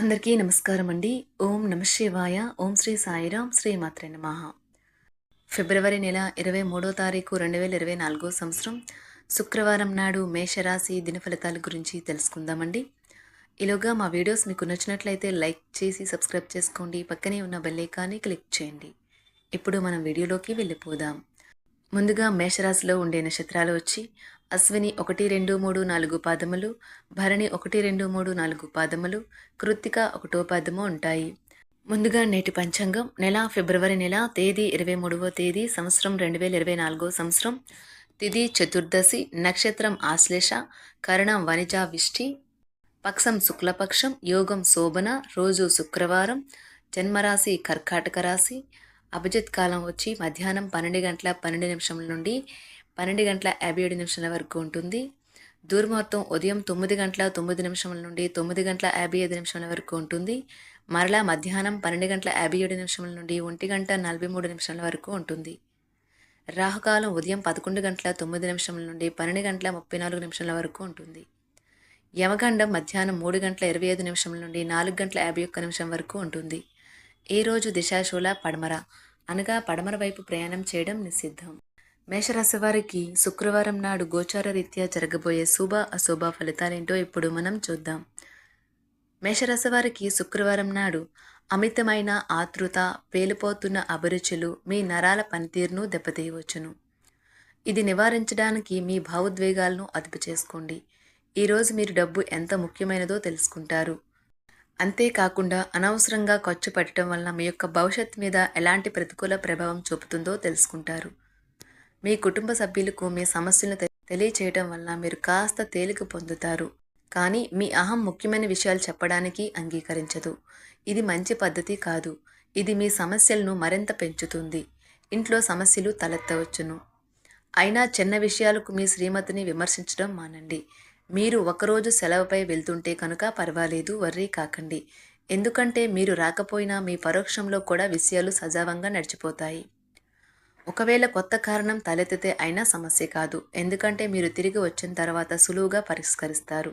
అందరికీ నమస్కారం అండి. ఓం నమ శివాయ. ఓం శ్రీ సాయిరాం శ్రీ మాత్రే నమ. ఫిబ్రవరి నెల ఇరవై మూడో తారీఖు రెండు వేల ఇరవై నాలుగో సంవత్సరం శుక్రవారం నాడు మేషరాశి దిన ఫలితాల గురించి తెలుసుకుందామండి. ఈలోగా మా వీడియోస్ మీకు నచ్చినట్లయితే లైక్ చేసి సబ్స్క్రైబ్ చేసుకోండి. పక్కనే ఉన్న బెల్లైకాన్ని క్లిక్ చేయండి. ఇప్పుడు మనం వీడియోలోకి వెళ్ళిపోదాం. ముందుగా మేషరాశిలో ఉండే నక్షత్రాలు వచ్చి అశ్విని ఒకటి రెండు మూడు నాలుగు పాదములు భరణి ఒకటి రెండు మూడు నాలుగు పాదములు కృత్తిక ఒకటో పాదము ఉంటాయి. ముందుగా నేటి పంచాంగం. నెల ఫిబ్రవరి నెల తేదీ ఇరవై మూడవ తేదీ సంవత్సరం రెండు వేల ఇరవై నాలుగో సంవత్సరం. తిథి చతుర్దశి నక్షత్రం ఆశ్లేష కరణం వనిజ విష్టి పక్షం శుక్లపక్షం యోగం శోభన రోజు శుక్రవారం జన్మరాశి కర్కాటక రాశి. అభిజిత్ కాలం వచ్చి మధ్యాహ్నం పన్నెండు గంటల పన్నెండు నిమిషం నుండి పన్నెండు గంటల యాభై ఏడు నిమిషాల వరకు ఉంటుంది. దూర్మార్తం ఉదయం తొమ్మిది గంటల తొమ్మిది నిమిషముల నుండి తొమ్మిది గంటల యాభై ఐదు నిమిషాల వరకు ఉంటుంది. మరలా మధ్యాహ్నం పన్నెండు గంటల యాభై ఏడు నిమిషముల నుండి ఒంటి గంట నలభై మూడు నిమిషాల వరకు ఉంటుంది. రాహుకాలం ఉదయం పదకొండు గంటల తొమ్మిది నిమిషముల నుండి పన్నెండు గంటల ముప్పై నాలుగు నిమిషాల వరకు ఉంటుంది. యమగండం మధ్యాహ్నం మూడు గంటల ఇరవై ఐదు నిమిషముల నుండి నాలుగు గంటల యాభై ఒక్క నిమిషం వరకు ఉంటుంది. ఈ రోజు దిశాశూల పడమర అనగా పడమర వైపు ప్రయాణం చేయడం నిషిద్ధం. మేషరాశి వారికి శుక్రవారం నాడు గోచార రీత్యా జరగబోయే శుభ అశుభ ఫలితాలేంటో ఇప్పుడు మనం చూద్దాం. మేషరాశి వారికి శుక్రవారం నాడు అమితమైన ఆతృత పేలిపోతున్న అభిరుచులు మీ నరాల పనితీరును దెబ్బతీయవచ్చును. ఇది నివారించడానికి మీ భావోద్వేగాలను అదుపు చేసుకోండి. ఈరోజు మీరు డబ్బు ఎంత ముఖ్యమైనదో తెలుసుకుంటారు. అంతేకాకుండా అనవసరంగా ఖర్చు పెట్టడం వలన మీ యొక్క భవిష్యత్ మీద ఎలాంటి ప్రతికూల ప్రభావం చూపుతుందో తెలుసుకుంటారు. మీ కుటుంబ సభ్యులకు మీ సమస్యలను తెలియచేయడం వల్ల మీరు కాస్త తేలిక పొందుతారు. కానీ మీ అహం ముఖ్యమైన విషయాలు చెప్పడానికి అంగీకరించదు. ఇది మంచి పద్ధతి కాదు. ఇది మీ సమస్యలను మరింత పెంచుతుంది. ఇంట్లో సమస్యలు తలెత్తవచ్చును. అయినా చిన్న విషయాలకు మీ శ్రీమతిని విమర్శించడం మానండి. మీరు ఒకరోజు సెలవుపై వెళ్తుంటే కనుక పర్వాలేదు వర్రీ కాకండి. ఎందుకంటే మీరు రాకపోయినా మీ పరోక్షంలో కూడా విషయాలు సజావంగా నడిచిపోతాయి. ఒకవేళ కొత్త కారణం తలెత్తితే అయినా సమస్య కాదు. ఎందుకంటే మీరు తిరిగి వచ్చిన తర్వాత సులువుగా పరిష్కరిస్తారు.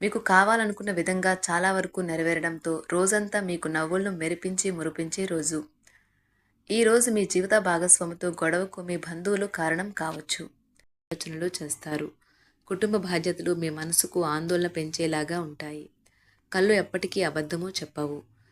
మీకు కావాలనుకున్న విధంగా చాలా వరకు నెరవేరడంతో రోజంతా మీకు నవ్వులను మెరిపించి మురిపించే రోజు. ఈరోజు మీ జీవిత భాగస్వామితో గొడవకు మీ బంధువులు కారణం కావచ్చు. ఆలోచనలు చేస్తారు. కుటుంబ బాధ్యతలు మీ మనసుకు ఆందోళన పెంచేలాగా ఉంటాయి. కళ్ళు ఎప్పటికీ అబద్ధమో చెప్పవు.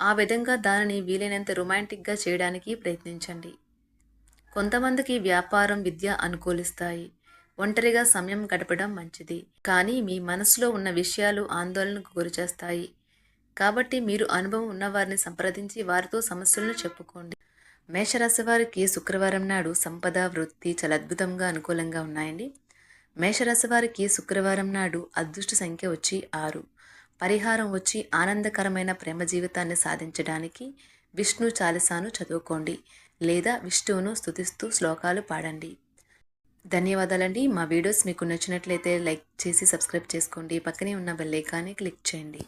ఆ విధంగా దానిని వీలైనంత రొమాంటిక్గా చేయడానికి ప్రయత్నించండి. కొంతమందికి వ్యాపారం విద్య అనుకూలిస్తాయి. ఒంటరిగా సమయం గడపడం మంచిది. కానీ మీ మనసులో ఉన్న విషయాలు ఆందోళనకు గురిచేస్తాయి. కాబట్టి మీరు అనుభవం ఉన్నవారిని సంప్రదించి వారితో సమస్యలను చెప్పుకోండి. మేషరాశి వారికి శుక్రవారం నాడు సంపద వృత్తి చాలా అద్భుతంగా అనుకూలంగా ఉన్నాయండి. మేషరాశి వారికి శుక్రవారం నాడు అదృష్ట సంఖ్య వచ్చి ఆరు. పరిహారం వచ్చి ఆనందకరమైన ప్రేమ జీవితాన్ని సాధించడానికి విష్ణు చాలిసాను చదువుకోండి లేదా విష్ణువును స్థుతిస్తూ శ్లోకాలు పాడండి. ధన్యవాదాలండి. మా వీడియోస్ మీకు నచ్చినట్లయితే లైక్ చేసి సబ్స్క్రైబ్ చేసుకోండి. పక్కనే ఉన్న బెల్ ఐకాన్ని క్లిక్ చేయండి.